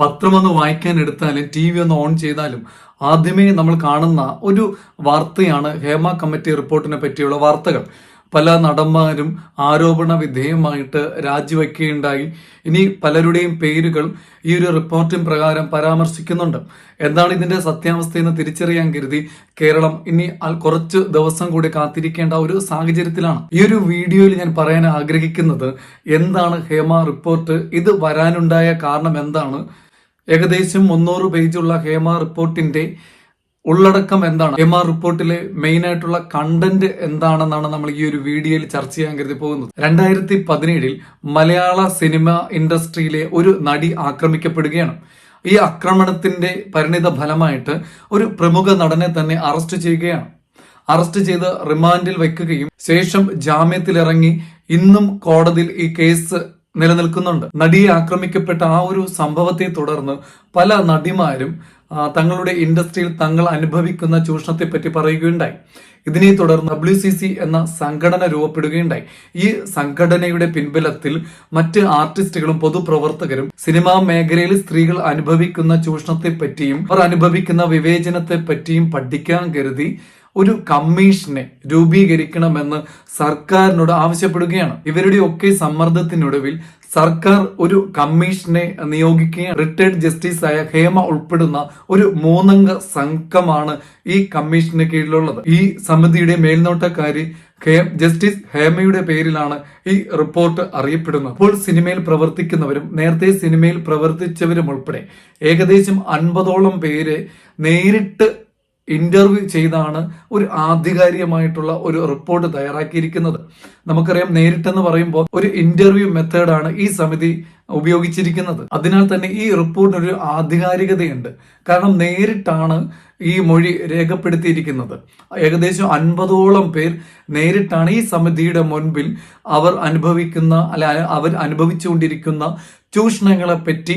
പത്രമൊന്ന് വായിക്കാൻ എടുത്താലും T V ഒന്ന് ഓൺ ചെയ്താലും ആദ്യമേ നമ്മൾ കാണുന്ന ഒരു വാർത്തയാണ് ഹേമ കമ്മിറ്റി റിപ്പോർട്ടിനെ പറ്റിയുള്ള വാർത്തകൾ. പല നടന്മാരും ആരോപണ വിധേയമായിട്ട് രാജിവെക്കുകയുണ്ടായി. ഇനി പലരുടെയും പേരുകൾ ഈ ഒരു റിപ്പോർട്ടിൻ പ്രകാരം പരാമർശിക്കുന്നുണ്ട്. എന്താണ് ഇതിന്റെ സത്യാവസ്ഥ എന്ന് തിരിച്ചറിയാൻ കരുതി കേരളം ഇനി കുറച്ച് ദിവസം കൂടി കാത്തിരിക്കേണ്ട ഒരു സാഹചര്യത്തിലാണ്. ഈ ഒരു വീഡിയോയിൽ ഞാൻ പറയാൻ ആഗ്രഹിക്കുന്നത് എന്താണ് ഹേമ റിപ്പോർട്ട്? ഇത് വരാനുണ്ടായ കാരണം എന്താണ്? ഏകദേശം മുന്നൂറ് പേജുള്ള ഹേമ റിപ്പോർട്ടിന്റെ ഉള്ളടക്കം എന്താണ്? ഹേമ റിപ്പോർട്ടിലെ മെയിൻ ആയിട്ടുള്ള കണ്ടന്റ് എന്താണെന്നാണ് നമ്മൾ ഈ ഒരു വീഡിയോയിൽ ചർച്ച ചെയ്യാൻ കരുതി പോകുന്നത്. രണ്ടായിരത്തി പതിനേഴിൽ മലയാള സിനിമ ഇൻഡസ്ട്രിയിലെ ഒരു നടി ആക്രമിക്കപ്പെടുകയാണ്. ഈ ആക്രമണത്തിന്റെ പരിണിത ഫലമായിട്ട് ഒരു പ്രമുഖ നടനെ തന്നെ അറസ്റ്റ് ചെയ്യുകയാണ്. അറസ്റ്റ് ചെയ്ത് റിമാൻഡിൽ വയ്ക്കുകയും ശേഷം ജാമ്യത്തിലിറങ്ങി ഇന്നും കോടതിയിൽ ഈ കേസ് നിലനിൽക്കുന്നുണ്ട്. നടിയെ ആക്രമിക്കപ്പെട്ട ആ ഒരു സംഭവത്തെ തുടർന്ന് പല നടിമാരും തങ്ങളുടെ ഇൻഡസ്ട്രിയിൽ തങ്ങൾ അനുഭവിക്കുന്ന ചൂഷണത്തെ പറ്റി പറയുകയുണ്ടായി. ഇതിനെ തുടർന്ന് ഡബ്ല്യു സി സി എന്ന സംഘടന രൂപപ്പെടുകയുണ്ടായി. ഈ സംഘടനയുടെ പിൻബലത്തിൽ മറ്റ് ആർട്ടിസ്റ്റുകളും പൊതുപ്രവർത്തകരും സിനിമാ മേഖലയിൽ സ്ത്രീകൾ അനുഭവിക്കുന്ന ചൂഷണത്തെ പറ്റിയും അവർ അനുഭവിക്കുന്ന വിവേചനത്തെ പറ്റിയും പഠിക്കാൻ കരുതി ഒരു കമ്മീഷനെ രൂപീകരിക്കണമെന്ന് സർക്കാരിനോട് ആവശ്യപ്പെടുകയാണ്. ഇവരുടെ ഒക്കെ സമ്മർദ്ദത്തിനൊടുവിൽ സർക്കാർ ഒരു കമ്മീഷനെ നിയോഗിക്കുകയും റിട്ടയർഡ് ജസ്റ്റിസ് ആയ ഹേമ ഉൾപ്പെടുന്ന ഒരു മൂന്നംഗ സംഘമാണ് ഈ കമ്മീഷന് കീഴിലുള്ളത്. ഈ സമിതിയുടെ മേൽനോട്ടക്കാരി ഹേ- ജസ്റ്റിസ് ഹേമയുടെ പേരിലാണ് ഈ റിപ്പോർട്ട് അറിയപ്പെടുന്നത്. ഇപ്പോൾ സിനിമയിൽ പ്രവർത്തിക്കുന്നവരും നേരത്തെ സിനിമയിൽ പ്രവർത്തിച്ചവരും ഉൾപ്പെടെ ഏകദേശം അൻപതോളം പേരെ നേരിട്ട് ഇന്റർവ്യൂ ചെയ്താണ് ഒരു ആധികാരികമായിട്ടുള്ള ഒരു റിപ്പോർട്ട് തയ്യാറാക്കിയിരിക്കുന്നത്. നമുക്കറിയാം നേരിട്ടെന്ന് പറയുമ്പോൾ ഒരു ഇന്റർവ്യൂ മെത്തേഡാണ് ഈ സമിതി ഉപയോഗിച്ചിരിക്കുന്നത്. അതിനാൽ തന്നെ ഈ റിപ്പോർട്ടിന് ഒരു ആധികാരികതയുണ്ട്. കാരണം നേരിട്ടാണ് ഈ മൊഴി രേഖപ്പെടുത്തിയിരിക്കുന്നത്. ഏകദേശം അൻപതോളം പേർ നേരിട്ടാണ് ഈ സമിതിയുടെ മുൻപിൽ അവർ അനുഭവിക്കുന്ന അല്ല അവർ അനുഭവിച്ചുകൊണ്ടിരിക്കുന്ന ചൂഷണങ്ങളെ പറ്റി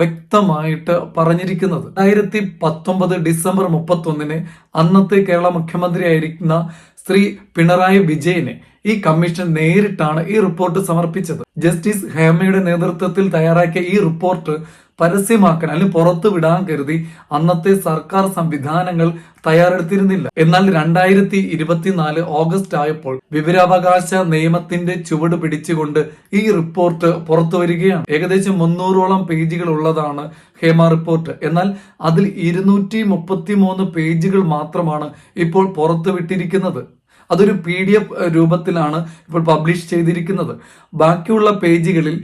വ്യക്തമായിട്ട് പറഞ്ഞിരിക്കുന്നത്. രണ്ടായിരത്തി പത്തൊമ്പത് ഡിസംബർ മുപ്പത്തൊന്നിന് അന്നത്തെ കേരള മുഖ്യമന്ത്രിയായിരിക്കുന്ന ശ്രീ പിണറായി വിജയനെ ഈ കമ്മീഷൻ നേരിട്ടാണ് ഈ റിപ്പോർട്ട് സമർപ്പിച്ചത്. ജസ്റ്റിസ് ഹേമയുടെ നേതൃത്വത്തിൽ തയ്യാറാക്കിയ ഈ റിപ്പോർട്ട് പരസ്യമാക്കാൻ അല്ലെങ്കിൽ പുറത്തു വിടാൻ കരുതി അന്നത്തെ സർക്കാർ സംവിധാനങ്ങൾ തയ്യാറെടുത്തിരുന്നില്ല. എന്നാൽ രണ്ടായിരത്തി ഇരുപത്തിനാല് ഓഗസ്റ്റ് ആയപ്പോൾ വിവരാവകാശ നിയമത്തിന്റെ ചുവട് പിടിച്ചുകൊണ്ട് ഈ റിപ്പോർട്ട് പുറത്തു വരികയാണ്. ഏകദേശം മുന്നൂറോളം പേജുകൾ ഉള്ളതാണ് ഹേമ റിപ്പോർട്ട് എന്നാൽ അതിൽ ഇരുന്നൂറ്റി പേജുകൾ മാത്രമാണ് ഇപ്പോൾ പുറത്തു വിട്ടിരിക്കുന്നത് അതൊരു പി ഡി എഫ് രൂപത്തിലാണ് ഇപ്പോൾ പബ്ലിഷ് ചെയ്തിരിക്കുന്നത്. ബാക്കിയുള്ള പേജുകളിൽ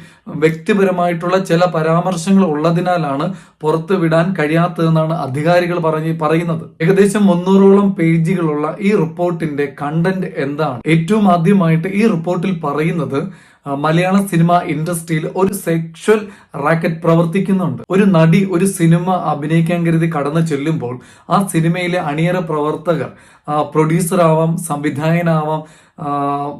വ്യക്തിപരമായിട്ടുള്ള ചില പരാമർശങ്ങൾ ഉള്ളതിനാലാണ് പുറത്തു വിടാൻ കഴിയാത്തതെന്നാണ് അധികാരികൾ പറഞ്ഞ് പറയുന്നത്. ഏകദേശം മുന്നൂറോളം പേജുകളുള്ള ഈ റിപ്പോർട്ടിന്റെ കണ്ടന്റ് എന്താണ്? ഏറ്റവും ആദ്യമായിട്ട് ഈ റിപ്പോർട്ടിൽ പറയുന്നത് മലയാള സിനിമ ഇൻഡസ്ട്രിയിൽ ഒരു സെക്ഷൽ റാക്കറ്റ് പ്രവർത്തിക്കുന്നുണ്ട്. ഒരു നടി ഒരു സിനിമ അഭിനയിക്കാൻ കരുതി കടന്നു ചെല്ലുമ്പോൾ ആ സിനിമയിലെ അണിയറ പ്രവർത്തകർ പ്രൊഡ്യൂസറാവാം സംവിധായകനാവാം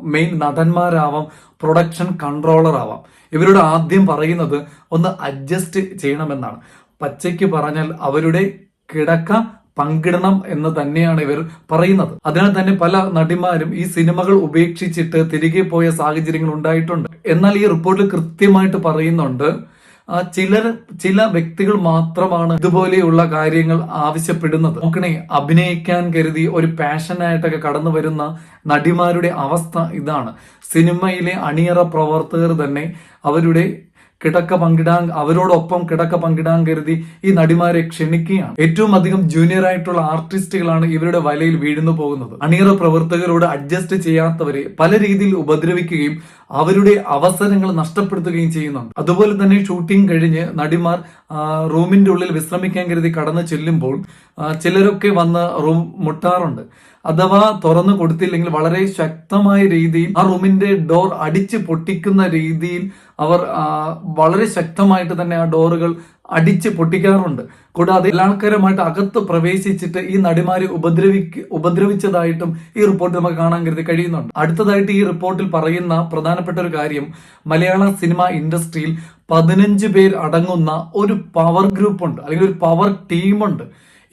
മെയിൻ നടന്മാരാവാം പ്രൊഡക്ഷൻ കൺട്രോളർ ആവാം. ഇവരോട് ആദ്യം പറയുന്നത് ഒന്ന് അഡ്ജസ്റ്റ് ചെയ്യണമെന്നാണ്. പച്ചയ്ക്ക് പറഞ്ഞാൽ അവരുടെ കിടക്ക പങ്കിടണം എന്ന് തന്നെയാണ് ഇവർ പറയുന്നത്. അതിനാൽ തന്നെ പല നടിമാരും ഈ സിനിമകൾ ഉപേക്ഷിച്ചിട്ട് തിരികെ പോയ സാഹചര്യങ്ങൾ ഉണ്ടായിട്ടുണ്ട്. എന്നാൽ ഈ റിപ്പോർട്ടിൽ കൃത്യമായിട്ട് പറയുന്നുണ്ട് ചില ചില വ്യക്തികൾ മാത്രമാണ് ഇതുപോലെയുള്ള കാര്യങ്ങൾ ആവശ്യപ്പെടുന്നത്. നോക്കണേ അഭിനയിക്കാൻ കരുതി ഒരു പാഷനായിട്ടൊക്കെ കടന്നു വരുന്ന നടിമാരുടെ അവസ്ഥ ഇതാണ്. സിനിമയിലെ അണിയറ പ്രവർത്തകർ തന്നെ അവരുടെ കിടക്ക പങ്കിടാൻ അവരോടൊപ്പം കിടക്ക പങ്കിടാൻ കരുതി ഈ നടിമാരെ ക്ഷണിക്കുകയാണ്. ഏറ്റവും അധികം ജൂനിയർ ആയിട്ടുള്ള ആർട്ടിസ്റ്റുകളാണ് ഇവരുടെ വലയിൽ വീഴുന്നു പോകുന്നത്. അണിയറ പ്രവർത്തകരോട് അഡ്ജസ്റ്റ് ചെയ്യാത്തവരെ പല രീതിയിൽ ഉപദ്രവിക്കുകയും അവരുടെ അവസരങ്ങൾ നഷ്ടപ്പെടുത്തുകയും ചെയ്യുന്നുണ്ട്. അതുപോലെ തന്നെ ഷൂട്ടിംഗ് കഴിഞ്ഞ് നടിമാർ റൂമിന്റെ ഉള്ളിൽ വിശ്രമിക്കാൻ കരുതി കടന്നു ചെല്ലുമ്പോൾ ചിലരൊക്കെ വന്ന് റൂം മുട്ടാറുണ്ട്. അഥവാ തുറന്നു കൊടുത്തില്ലെങ്കിൽ വളരെ ശക്തമായ രീതിയിൽ ആ റൂമിന്റെ ഡോർ അടിച്ച് പൊട്ടിക്കുന്ന രീതിയിൽ അവർ വളരെ ശക്തമായിട്ട് തന്നെ ആ ഡോറുകൾ അടിച്ച് പൊട്ടിക്കാറുണ്ട്. കൂടാതെ എല്ലാ ആൾക്കാരുമായിട്ട് അകത്ത് പ്രവേശിച്ചിട്ട് ഈ നടിമാരെ ഉപദ്രവിക്ക് ഉപദ്രവിച്ചതായിട്ടും ഈ റിപ്പോർട്ട് നമുക്ക് കാണാൻ കരുതി കഴിയുന്നുണ്ട്. അടുത്തതായിട്ട് ഈ റിപ്പോർട്ടിൽ പറയുന്ന പ്രധാനപ്പെട്ട ഒരു കാര്യം മലയാള സിനിമ ഇൻഡസ്ട്രിയിൽ പതിനഞ്ച് പേർ അടങ്ങുന്ന ഒരു പവർ ഗ്രൂപ്പ് ഉണ്ട് അല്ലെങ്കിൽ ഒരു പവർ ടീമുണ്ട്.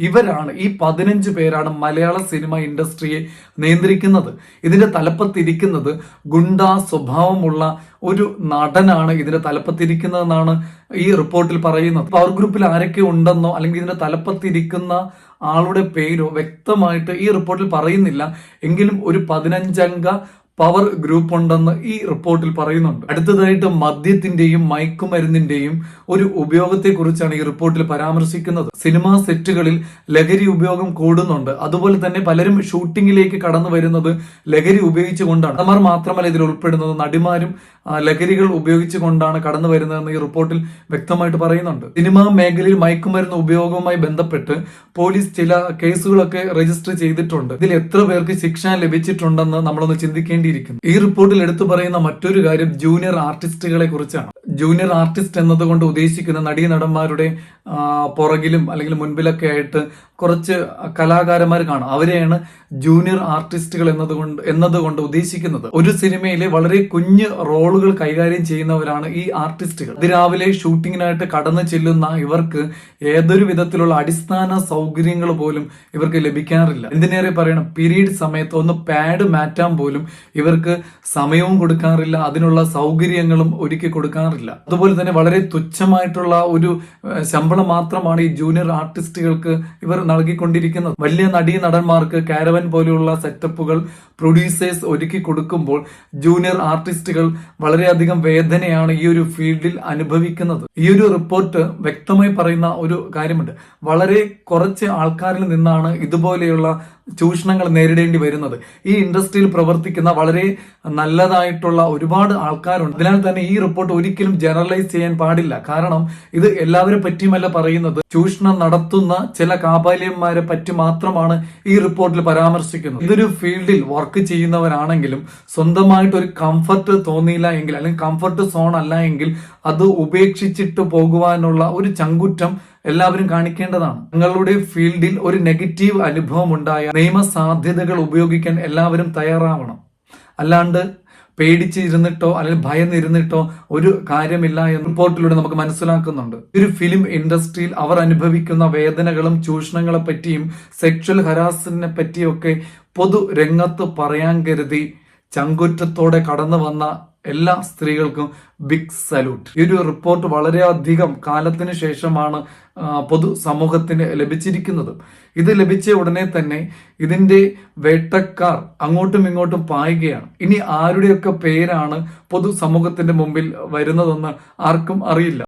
ഇവരാണ് ഈ പതിനഞ്ച് പേരാണ് മലയാള സിനിമ ഇൻഡസ്ട്രിയെ നിയന്ത്രിക്കുന്നത്. ഇതിന്റെ തലപ്പത്തിരിക്കുന്നത് ഗുണ്ട സ്വഭാവമുള്ള ഒരു നടനാണ് ഇതിന്റെ തലപ്പത്തിരിക്കുന്നതെന്നാണ് ഈ റിപ്പോർട്ടിൽ പറയുന്നത്. പവർ ഗ്രൂപ്പിൽ ആരൊക്കെ ഉണ്ടെന്നോ അല്ലെങ്കിൽ ഇതിന്റെ തലപ്പത്തിരിക്കുന്ന ആളുടെ പേരോ വ്യക്തമായിട്ട് ഈ റിപ്പോർട്ടിൽ പറയുന്നില്ല. എങ്കിലും ഒരു പതിനഞ്ചംഗ പവർ ഗ്രൂപ്പ് ഉണ്ടെന്ന് ഈ റിപ്പോർട്ടിൽ പറയുന്നുണ്ട്. അടുത്തതായിട്ട് മദ്യത്തിന്റെയും മയക്കുമരുന്നിന്റെയും ഒരു ഉപയോഗത്തെക്കുറിച്ചാണ് ഈ റിപ്പോർട്ടിൽ പരാമർശിക്കുന്നത്. സിനിമാ സെറ്റുകളിൽ ലഹരി ഉപയോഗം കൂടുന്നുണ്ട്. അതുപോലെ തന്നെ പലരും ഷൂട്ടിങ്ങിലേക്ക് കടന്നു വരുന്നത് ലഹരി ഉപയോഗിച്ചുകൊണ്ടാണ്. നടന്മാർ മാത്രമല്ല ഇതിൽ ഉൾപ്പെടുന്നത്. നടിമാരും ലഹരികൾ ഉപയോഗിച്ചുകൊണ്ടാണ് കടന്നു വരുന്നതെന്ന് ഈ റിപ്പോർട്ടിൽ വ്യക്തമായിട്ട് പറയുന്നുണ്ട്. സിനിമാ മേഖലയിൽ മയക്കുമരുന്ന് ഉപയോഗവുമായി ബന്ധപ്പെട്ട് പോലീസ് ചില കേസുകളൊക്കെ രജിസ്റ്റർ ചെയ്തിട്ടുണ്ട്. ഇതിൽ എത്ര പേർക്ക് ശിക്ഷ ലഭിച്ചിട്ടുണ്ടെന്ന് നമ്മളൊന്ന് ചിന്തിക്കേണ്ടിയിരിക്കുന്നു ഈ റിപ്പോർട്ടിൽ എടുത്തു പറയുന്ന മറ്റൊരു കാര്യം ജൂനിയർ ആർട്ടിസ്റ്റുകളെ കുറിച്ചാണ്. ജൂനിയർ ആർട്ടിസ്റ്റ് എന്നതുകൊണ്ട് ഉദ്ദേശിക്കുന്ന നടീ നടന്മാരുടെ പുറകിലും അല്ലെങ്കിൽ മുൻപിലൊക്കെ ആയിട്ട് കുറച്ച് കലാകാരന്മാർ കാണും. അവരെയാണ് ജൂനിയർ ആർട്ടിസ്റ്റുകൾ എന്നതുകൊണ്ട് എന്നതുകൊണ്ട് ഉദ്ദേശിക്കുന്നത്. ഒരു സിനിമയിലെ വളരെ കുഞ്ഞ് റോളുകൾ കൈകാര്യം ചെയ്യുന്നവരാണ് ഈ ആർട്ടിസ്റ്റുകൾ. അതിരാവിലെ ഷൂട്ടിങ്ങിനായിട്ട് കടന്നു ചെല്ലുന്ന ഇവർക്ക് ഏതൊരു വിധത്തിലുള്ള അടിസ്ഥാന സൗകര്യങ്ങൾ പോലും ഇവർക്ക് ലഭിക്കാറില്ല. എന്തിനേറെ പറയണം? പീരീഡ് സമയത്ത് ഒന്ന് പാഡ് മാറ്റാൻ പോലും ഇവർക്ക് സമയവും കൊടുക്കാറില്ല അതിനുള്ള സൗകര്യങ്ങളും ഒരുക്കി കൊടുക്കാറില്ല. അതുപോലെ തന്നെ വളരെ തുച്ഛമായിട്ടുള്ള ഒരു ശമ്പളം മാത്രമാണ് ഈ ജൂനിയർ ആർട്ടിസ്റ്റുകൾക്ക് ഇവർ നൽകിക്കൊണ്ടിരിക്കുന്നത്. വലിയ നടീ നടന്മാർക്ക് കാരവൻ പോലെയുള്ള സെറ്റപ്പുകൾ പ്രൊഡ്യൂസേഴ്സ് ഒരുക്കി കൊടുക്കുമ്പോൾ ജൂനിയർ ആർട്ടിസ്റ്റുകൾ വളരെയധികം വേദനയാണ് ഈ ഒരു ഫീൽഡിൽ അനുഭവിക്കുന്നത്. ഈ ഒരു റിപ്പോർട്ട് വ്യക്തമായി പറയുന്ന ഒരു കാര്യമുണ്ട്. വളരെ കുറച്ച് ആൾക്കാരിൽ നിന്നാണ് ഇതുപോലെയുള്ള ചൂഷണങ്ങൾ നേരിടേണ്ടി വരുന്നത്. ഈ ഇൻഡസ്ട്രിയിൽ പ്രവർത്തിക്കുന്ന വളരെ നല്ലതായിട്ടുള്ള ഒരുപാട് ആൾക്കാരുണ്ട്. അതിനാൽ തന്നെ ഈ റിപ്പോർട്ട് ഒരിക്കലും ജനറലൈസ് ചെയ്യാൻ പാടില്ല. കാരണം ഇത് എല്ലാവരെ പറ്റിയുമല്ല പറയുന്നത്. ചൂഷണം നടത്തുന്ന ചില കാപാലിയന്മാരെ പറ്റി മാത്രമാണ് ഈ റിപ്പോർട്ടിൽ പരാമർശിക്കുന്നത്. ഇതൊരു ഫീൽഡിൽ വർക്ക് ചെയ്യുന്നവരാണെങ്കിലും സ്വന്തമായിട്ട് ഒരു കംഫർട്ട് തോന്നിയില്ല എങ്കിൽ അല്ലെങ്കിൽ കംഫർട്ട് സോൺ അല്ല എങ്കിൽ അത് ഉപേക്ഷിച്ചിട്ട് പോകുവാനുള്ള ഒരു ചങ്കുറ്റം എല്ലാവരും കാണിക്കേണ്ടതാണ്. നിങ്ങളുടെ ഫീൽഡിൽ ഒരു നെഗറ്റീവ് അനുഭവം ഉണ്ടായ നിയമസാധ്യതകൾ ഉപയോഗിക്കാൻ എല്ലാവരും തയ്യാറാവണം. അല്ലാണ്ട് പേടിച്ചിരുന്നിട്ടോ അല്ലെങ്കിൽ ഭയന്നിരുന്നിട്ടോ ഒരു കാര്യമില്ല എന്ന് റിപ്പോർട്ടിലൂടെ നമുക്ക് മനസ്സിലാക്കുന്നുണ്ട്. ഒരു ഫിലിം ഇൻഡസ്ട്രിയിൽ അവർ അനുഭവിക്കുന്ന വേദനകളും ചൂഷണങ്ങളെ പറ്റിയും സെക്ഷൽ ഹരാസിനെ പറ്റിയൊക്കെ പൊതു രംഗത്ത് പറയാൻ കരുതി ചങ്കുറ്റത്തോടെ കടന്നു വന്ന എല്ലാ സ്ത്രീകൾക്കും ബിഗ് സല്യൂട്ട് ഈ ഒരു റിപ്പോർട്ട് വളരെയധികം കാലത്തിന് ശേഷമാണ് പൊതു സമൂഹത്തിന് ലഭിച്ചിരിക്കുന്നത്. ഇത് ലഭിച്ച ഉടനെ തന്നെ ഇതിന്റെ വേട്ടക്കാർ അങ്ങോട്ടും ഇങ്ങോട്ടും പായുകയാണ്. ഇനി ആരുടെയൊക്കെ പേരാണ് പൊതു സമൂഹത്തിന്റെ മുമ്പിൽ വരുന്നതെന്ന് ആർക്കും അറിയില്ല.